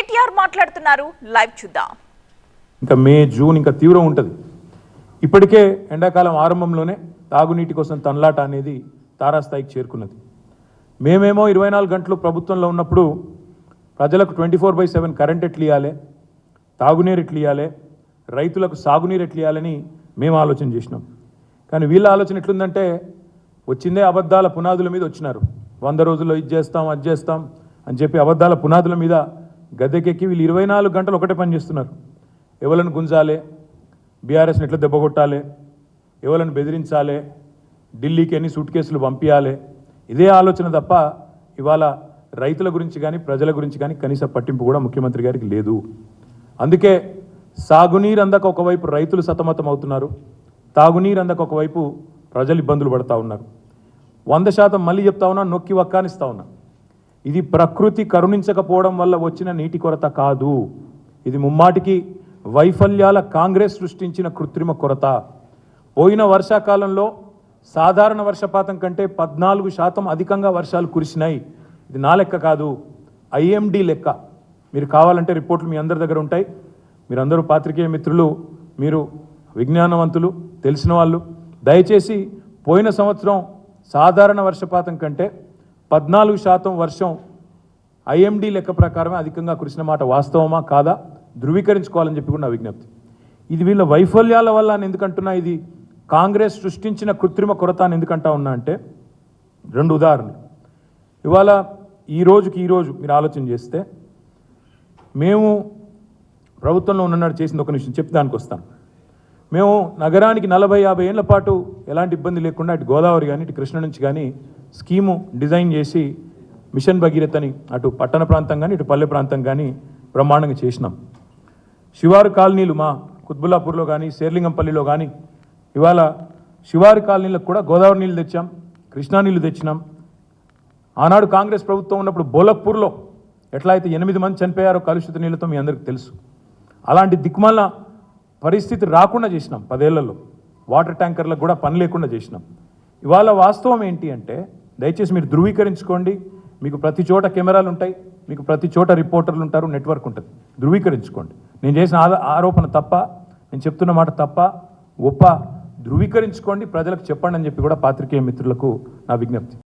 కేటీఆర్ మాట్లాడుతున్నారు. లైవ్ చూద్దాం. ఇంకా మే జూన్ ఇంకా తీవ్రం ఉంటుంది. ఇప్పటికే ఎండాకాలం ఆరంభంలోనే తాగునీటి కోసం తన్లాట అనేది తారాస్థాయికి చేరుకున్నది. మేమేమో ఇరవై నాలుగు గంటలు ప్రభుత్వంలో ఉన్నప్పుడు ప్రజలకు twenty four by seven current ఎట్లు ఇవ్వాలి తాగునీరు ఎట్లు ఇవ్వాలి రైతులకు సాగునీరు ఎట్లు ఇవ్వాలని మేము ఆలోచన చేసినాం. కానీ వీళ్ళ ఆలోచన ఎట్లుందంటే వచ్చిందే అబద్ధాల పునాదుల మీద వచ్చినారు. వంద రోజుల్లో ఇది చేస్తాం అది చేస్తాం అని చెప్పి అబద్ధాల పునాదుల మీద గద్దెకెక్కి వీళ్ళు ఇరవై నాలుగు గంటలు ఒకటే పని చేస్తున్నారు. ఎవరిని గుంజాలి? బీఆర్ఎస్ని ఎట్లా దెబ్బకొట్టాలి ఎవరిని బెదిరించాలి? ఢిల్లీకి ఎన్ని సూట్ కేసులు పంపించాలి ఇదే ఆలోచన తప్ప ఇవాళ రైతుల గురించి కానీ ప్రజల గురించి కానీ కనీస పట్టింపు కూడా ముఖ్యమంత్రి గారికి లేదు. అందుకే సాగునీరు అందక ఒకవైపు రైతులు సతమతం అవుతున్నారు. తాగునీరు అందక ఒకవైపు ప్రజలు ఇబ్బందులు పడతా ఉన్నారు. వంద శాతం మళ్ళీ చెప్తా ఉన్నా నొక్కి వక్కానిస్తా ఉన్నా. ఇది ప్రకృతి కరుణించకపోవడం వల్ల వచ్చిన నీటి కొరత కాదు. ఇది ముమ్మాటికి వైఫల్యాల కాంగ్రెస్ సృష్టించిన కృత్రిమ కొరత. పోయిన వర్షాకాలంలో సాధారణ వర్షపాతం కంటే పద్నాలుగు శాతం అధికంగా వర్షాలు కురిసినాయి. ఇది నా లెక్క కాదు ఐఎండి లెక్క. మీరు కావాలంటే రిపోర్ట్లు మీ అందరి దగ్గర ఉంటాయి. మీరందరూ పాత్రికేయ మిత్రులు మీరు విజ్ఞానవంతులు తెలిసిన వాళ్ళు. దయచేసి పోయిన సంవత్సరం సాధారణ వర్షపాతం కంటే పద్నాలుగు శాతం వర్షం ఐఎండి లెక్క ప్రకారమే అధికంగా కురిసిన మాట వాస్తవమా? కాదా? ధృవీకరించుకోవాలని చెప్పి కూడా నా విజ్ఞప్తి. ఇది వీళ్ళ వైఫల్యాల వల్ల అని ఎందుకంటున్నా ఇది కాంగ్రెస్ సృష్టించిన కృత్రిమ కొరత అని ఎందుకంటా ఉన్నా అంటే రెండు ఉదాహరణలు. ఇవాళ ఈ రోజుకి ఈ రోజు మీరు ఆలోచన చేస్తే మేము ప్రభుత్వంలో ఉన్ననాడు చేసింది ఒక నిమిషం చెప్పి దానికి వస్తాను. మేము నగరానికి నలభై యాభై ఏళ్ళ పాటు ఎలాంటి ఇబ్బంది లేకుండా ఇటు గోదావరి కానీ ఇటు కృష్ణ నుంచి కానీ స్కీము డిజైన్ చేసి మిషన్ భగీరథ్ అని అటు పట్టణ ప్రాంతం కానీ ఇటు పల్లె ప్రాంతం కానీ బ్రహ్మాండంగా చేసినాం. శివారు కాలనీలు మా కుత్బుల్లాపూర్లో కానీ శేర్లింగంపల్లిలో కానీ ఇవాళ శివారు కాలనీలకు కూడా గోదావరి నీళ్ళు తెచ్చాం కృష్ణా నీళ్ళు తెచ్చినాం. ఆనాడు కాంగ్రెస్ ప్రభుత్వం ఉన్నప్పుడు బోలక్పూర్లో ఎట్లా అయితే ఎనిమిది మంది చనిపోయారో కలుషిత నీళ్ళతో మీ అందరికీ తెలుసు. అలాంటి దిక్కుమాల పరిస్థితి రాకుండా చేసినాం పదేళ్ళలో. వాటర్ ట్యాంకర్లకు కూడా పని లేకుండా చేసినాం. ఇవాళ వాస్తవం ఏంటి అంటే దయచేసి మీరు ధృవీకరించుకోండి. మీకు ప్రతి చోట కెమెరాలు ఉంటాయి. మీకు ప్రతి చోట రిపోర్టర్లు ఉంటారు. నెట్వర్క్ ఉంటుంది. ధృవీకరించుకోండి. నేను చేసిన ఆరోపణ తప్ప నేను చెప్తున్న మాట తప్ప ఒప్ప. ధృవీకరించుకోండి. ప్రజలకు చెప్పండి అని చెప్పి కూడా పాత్రికేయ మిత్రులకు నా విజ్ఞప్తి.